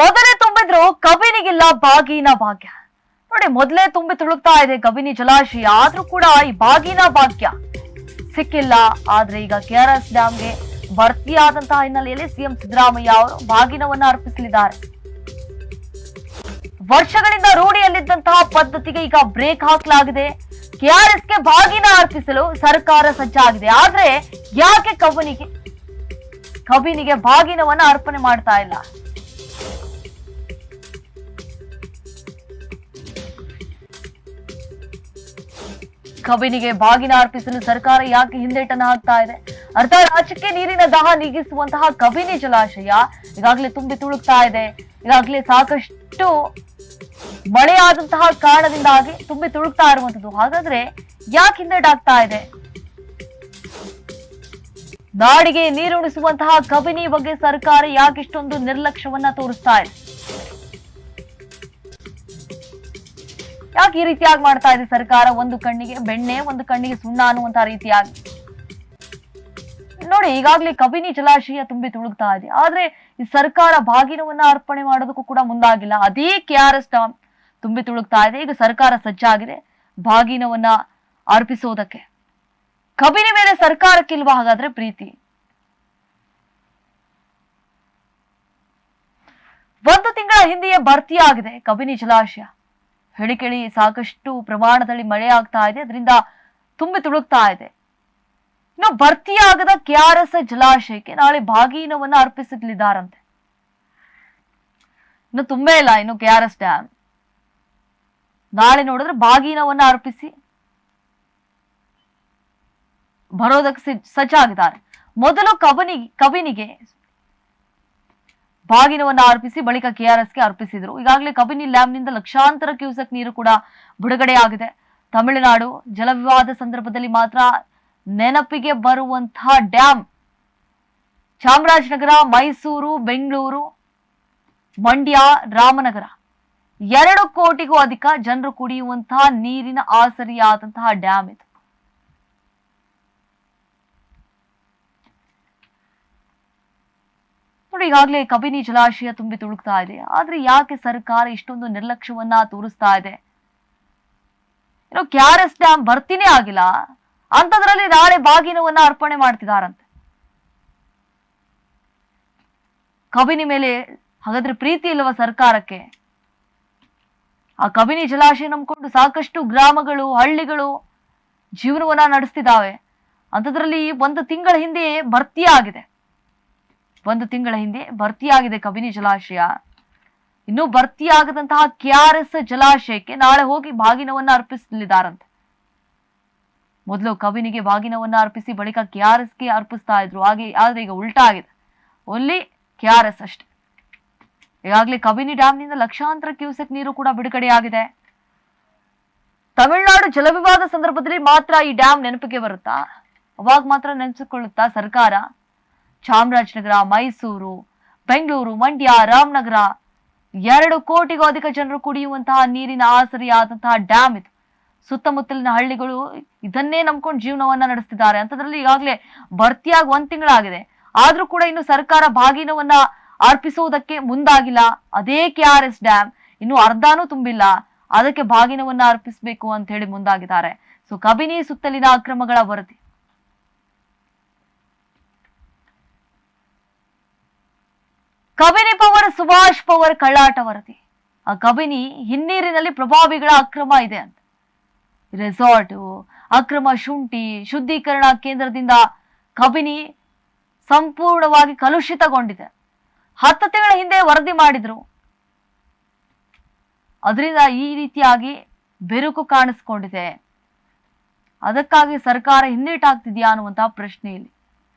ಮೊದಲೇ ತುಂಬಿದ್ರು ಕಬಿನಿಗಿಲ್ಲ ಬಾಗಿನ ಭಾಗ್ಯ. ನೋಡಿ, ಮೊದಲೇ ತುಂಬಿ ತುಳುಕ್ತಾ ಇದೆ ಕಬಿನಿ ಜಲಾಶಯ, ಆದ್ರೂ ಕೂಡ ಈ ಬಾಗಿನ ಭಾಗ್ಯ. ಸಿಕ್ಕಿಲ್ಲ, ಆದ್ರೆ ಈಗ ಕೆ ಆರ್ ಎಸ್ ಡ್ಯಾಂಗೆ ಭರ್ತಿಯಾದಂತಹ ಹಿನ್ನೆಲೆಯಲ್ಲಿ ಸಿಎಂ ಸಿದ್ದರಾಮಯ್ಯ ಅವರು ಬಾಗಿನವನ್ನ ಅರ್ಪಿಸಲಿದ್ದಾರೆ. ವರ್ಷಗಳಿಂದ ರೂಢಿಯಲ್ಲಿದ್ದಂತಹ ಪದ್ಧತಿಗೆ ಈಗ ಬ್ರೇಕ್ ಹಾಕಲಾಗಿದೆ. ಕೆಆರ್ಎಸ್ಗೆ ಬಾಗಿನ ಅರ್ಪಿಸಲು ಸರ್ಕಾರ ಸಜ್ಜಾಗಿದೆ. ಆದ್ರೆ ಯಾಕೆ ಕವನಿಗೆ ಕಬಿನಿಗೆ ಬಾಗಿನವನ್ನ ಅರ್ಪಣೆ ಮಾಡ್ತಾ ಇಲ್ಲ? ಕಬಿನಿಗೆ ಬಾಗಿನ ಅರ್ಪಿಸಲು ಸರ್ಕಾರ ಯಾಕೆ ಹಿಂದೇಟನ್ನು ಹಾಕ್ತಾ ಇದೆ? ಅರ್ಥ ರಾಜ್ಯಕ್ಕೆ ನೀರಿನ ದಾಹ ನೀಗಿಸುವಂತಹ ಕಬಿನಿ ಜಲಾಶಯ ಈಗಾಗಲೇ ತುಂಬಿ ತುಳುಕ್ತಾ ಇದೆ. ಈಗಾಗಲೇ ಸಾಕಷ್ಟು ಮಳೆಯಾದಂತಹ ಕಾರಣದಿಂದಾಗಿ ತುಂಬಿ ತುಳುಕ್ತಾ ಇರುವಂತದ್ದು ಹಾಗಾದ್ರೆ ಯಾಕೆ ಹಿಂದೇಟಾಗ್ತಾ ಇದೆ? ನಾಡಿಗೆ ನೀರುಣಿಸುವಂತಹ ಕಬಿನಿ ಬಗ್ಗೆ ಸರ್ಕಾರ ಯಾಕಿಷ್ಟೊಂದು ನಿರ್ಲಕ್ಷ್ಯವನ್ನ ತೋರಿಸ್ತಾ ಇದೆ? ಯಾಕೆ ಈ ರೀತಿಯಾಗಿ ಮಾಡ್ತಾ ಇದೆ ಸರ್ಕಾರ? ಒಂದು ಕಣ್ಣಿಗೆ ಬೆಣ್ಣೆ, ಒಂದು ಕಣ್ಣಿಗೆ ಸುಣ್ಣ ಅನ್ನುವಂತಹ ರೀತಿಯಾಗಿ. ನೋಡಿ, ಈಗಾಗಲೇ ಕಬಿನಿ ಜಲಾಶಯ ತುಂಬಿ ತುಳುಕ್ತಾ ಇದೆ. ಆದ್ರೆ ಈ ಸರ್ಕಾರ ಬಾಗಿನವನ್ನ ಅರ್ಪಣೆ ಮಾಡೋದಕ್ಕೂ ಕೂಡ ಮುಂದಾಗಿಲ್ಲ. ಅದೇ ಕೆ ಆರ್ ಎಸ್ ಡ್ಯಾಮ್ ತುಂಬಿ ತುಳುಕ್ತಾ ಇದೆ. ಈಗ ಸರ್ಕಾರ ಸಜ್ಜಾಗಿದೆ ಬಾಗಿನವನ್ನ ಅರ್ಪಿಸೋದಕ್ಕೆ. ಕಬಿನಿ ಮೇಲೆ ಸರ್ಕಾರಕ್ಕಿಲ್ವಾ ಹಾಗಾದ್ರೆ ಪ್ರೀತಿ? ಒಂದು ತಿಂಗಳ ಹಿಂದೆಯೇ ಭರ್ತಿಯಾಗಿದೆ ಕಬಿನಿ ಜಲಾಶಯ. ಹೇಳಿ ಕೇಳಿ ಸಾಕಷ್ಟು ಪ್ರಮಾಣದಲ್ಲಿ ಮಳೆ ಆಗ್ತಾ ಇದೆ. ಅದರಿಂದ ತುಂಬಿ ತುಳುಕ್ತಾ ಇದೆ. ಇನ್ನು ಭರ್ತಿಯಾಗದ ಕೆಆರ್ಎಸ್ ಜಲಾಶಯಕ್ಕೆ ನಾಳೆ ಬಾಗೀನವನ್ನ ಅರ್ಪಿಸಲಿದ್ದಾರಂತೆ. ಇನ್ನು ತುಂಬೇ ಇಲ್ಲ ಇನ್ನು ಕೆಆರ್ಎಸ್ ಡ್ಯಾಮ್. ನಾಳೆ ನೋಡಿದ್ರೆ ಬಾಗೀನವನ್ನ ಅರ್ಪಿಸಿ ಬರೋದಕ್ಕೆ ಸಿಜ್- ಸಜ್ಜಾಗಿದ್ದಾರೆ. ಮೊದಲು ಕಬನಿ ಕಬಿನಿಗೆ ಬಾಗಿನವನ್ನ ಅರ್ಪಿಸಿ ಬಳಿಕ ಕೆಆರ್ಎಸ್ಗೆ ಅರ್ಪಿಸಿದ್ರು. ಈಗಾಗಲೇ ಕಬಿನಿ ಲ್ಯಾಬ್ನಿಂದ ಲಕ್ಷಾಂತರ ಕ್ಯೂಸಕ್ ನೀರು ಕೂಡ ಬಿಡುಗಡೆಯಾಗಿದೆ. ತಮಿಳುನಾಡು ಜಲವಿವಾದ ಸಂದರ್ಭದಲ್ಲಿ ಮಾತ್ರ ನೆನಪಿಗೆ ಬರುವಂತಹ ಡ್ಯಾಮ್ ಚಾಮರಾಜನಗರ, ಮೈಸೂರು, ಬೆಂಗಳೂರು, ಮಂಡ್ಯ, ರಾಮನಗರ. ಎರಡು ಕೋಟಿಗೂ ಅಧಿಕ ಜನರು ಕುಡಿಯುವಂತಹ ನೀರಿನ ಆಸರಿಯಾದಂತಹ ಡ್ಯಾಮ್ ಇದು. ನೋಡಿ ಈಗಾಗಲೇ ಕಬಿನಿ ಜಲಾಶಯ ತುಂಬಿ ತುಳುಕ್ತಾ ಇದೆ. ಆದ್ರೆ ಯಾಕೆ ಸರ್ಕಾರ ಇಷ್ಟೊಂದು ನಿರ್ಲಕ್ಷ್ಯವನ್ನ ತೋರಿಸ್ತಾ ಇದೆ? ಇನ್ನು ಎಸ್ ಡ್ಯಾಮ್ ಬರ್ತೀನೇ ಆಗಿಲ್ಲ. ಅಂತದ್ರಲ್ಲಿ ನಾಳೆ ಬಾಗಿನವನ್ನ ಅರ್ಪಣೆ ಮಾಡ್ತಿದಾರಂತೆ. ಕಬಿನಿ ಮೇಲೆ ಹಾಗಾದ್ರೆ ಪ್ರೀತಿ ಇಲ್ಲವ ಸರ್ಕಾರಕ್ಕೆ? ಆ ಕಬಿನಿ ಜಲಾಶಯ ನಂಬ್ಕೊಂಡು ಸಾಕಷ್ಟು ಗ್ರಾಮಗಳು, ಹಳ್ಳಿಗಳು ಜೀವನವನ್ನ ನಡೆಸ್ತಿದ್ದಾವೆ ಅಂಥದ್ರಲ್ಲಿ ಒಂದು ತಿಂಗಳ ಹಿಂದೆ ಭರ್ತಿಯಾಗಿದೆ. ಒಂದು ತಿಂಗಳ ಹಿಂದೆ ಭರ್ತಿಯಾಗಿದೆ ಕಬಿನಿ ಜಲಾಶಯ. ಇನ್ನು ಭರ್ತಿಯಾಗದಂತಹ ಕೆಆರ್ಎಸ್ ಜಲಾಶಯಕ್ಕೆ ನಾಳೆ ಹೋಗಿ ಬಾಗಿನವನ್ನ ಅರ್ಪಿಸಲಿದ್ದಾರಂತೆ. ಮೊದಲು ಕಬಿನಿಗೆ ಭಾಗಿನವನ್ನ ಅರ್ಪಿಸಿ ಬಳಿಕ ಕೆಆರ್ಎಸ್ಗೆ ಅರ್ಪಿಸ್ತಾ ಇದ್ರು. ಹಾಗೆ, ಆದ್ರೆ ಈಗ ಉಲ್ಟಾ ಆಗಿದೆ. ಓನ್ಲಿ ಕೆಆರ್ಎಸ್ ಅಷ್ಟೇ. ಈಗಾಗಲೇ ಕಬಿನಿ ಡ್ಯಾಮ್ನಿಂದ ಲಕ್ಷಾಂತರ ಕ್ಯೂಸೆಕ್ ನೀರು ಕೂಡ ಬಿಡುಗಡೆಯಾಗಿದೆ ತಮಿಳುನಾಡು ಜಲವಿವಾದ ಸಂದರ್ಭದಲ್ಲಿ ಮಾತ್ರ ಈ ಡ್ಯಾಮ್ ನೆನಪಿಗೆ ಬರುತ್ತಾ? ಅವಾಗ ಮಾತ್ರ ನೆನೆಸಿಕೊಳ್ಳುತ್ತಾ ಸರ್ಕಾರ? ಚಾಮರಾಜನಗರ, ಮೈಸೂರು, ಬೆಂಗಳೂರು, ಮಂಡ್ಯ, ರಾಮನಗರ. ಎರಡು ಕೋಟಿಗೂ ಅಧಿಕ ಜನರು ಕುಡಿಯುವಂತಹ ನೀರಿನ ಆಸರಿಯಾದಂತಹ ಡ್ಯಾಮ್ ಇದು. ಸುತ್ತಮುತ್ತಲಿನ ಹಳ್ಳಿಗಳು ಇದನ್ನೇ ನಂಬ್ಕೊಂಡು ಜೀವನವನ್ನ ನಡೆಸ್ತಿದ್ದಾರೆ. ಅಂತದ್ರಲ್ಲಿ ಈಗಾಗಲೇ ಭರ್ತಿಯಾಗಿ ಒಂದ್ ತಿಂಗಳಾಗಿದೆ. ಆದ್ರೂ ಕೂಡ ಇನ್ನು ಸರ್ಕಾರ ಬಾಗಿನವನ್ನ ಅರ್ಪಿಸುವುದಕ್ಕೆ ಮುಂದಾಗಿಲ್ಲ. ಅದೇ ಕೆ ಆರ್ ಎಸ್ ಡ್ಯಾಮ್. ಇನ್ನು ಅರ್ಧಾನೂ ತುಂಬಿಲ್ಲ. ಅದಕ್ಕೆ ಬಾಗಿನವನ್ನ ಅರ್ಪಿಸಬೇಕು ಅಂತ ಹೇಳಿ ಮುಂದಾಗಿದ್ದಾರೆ. ಸೊ ಕಬಿನಿ ಸುತ್ತಲಿನ ಅಕ್ರಮಗಳ ವರದಿ. ಕಬಿನಿ ಪವರ್, ಸುಭಾಷ್ ಪವರ್, ಕಳ್ಳಾಟ ವರದಿ. ಆ ಕಬಿನಿ ಹಿನ್ನೀರಿನಲ್ಲಿ ಪ್ರಭಾವಿಗಳ ಅಕ್ರಮ ಇದೆ ಅಂತ. ರೆಸಾರ್ಟ್ ಅಕ್ರಮ ಶುಂಠಿ, ಶುದ್ಧೀಕರಣ ಕೇಂದ್ರದಿಂದ ಕಬಿನಿ ಸಂಪೂರ್ಣವಾಗಿ ಕಲುಷಿತಗೊಂಡಿದೆ. ಹತ್ತು ತಿಂಗಳ ಹಿಂದೆ ವರದಿ ಮಾಡಿದ್ರು. ಅದರಿಂದ ಈ ರೀತಿಯಾಗಿ ಬೆರುಕು ಕಾಣಿಸ್ಕೊಂಡಿದೆ. ಅದಕ್ಕಾಗಿ ಸರ್ಕಾರ ಹಿಂದೇಟಾಗ್ತಿದ್ಯಾ ಅನ್ನುವಂತಹ ಪ್ರಶ್ನೆ ಇಲ್ಲಿ.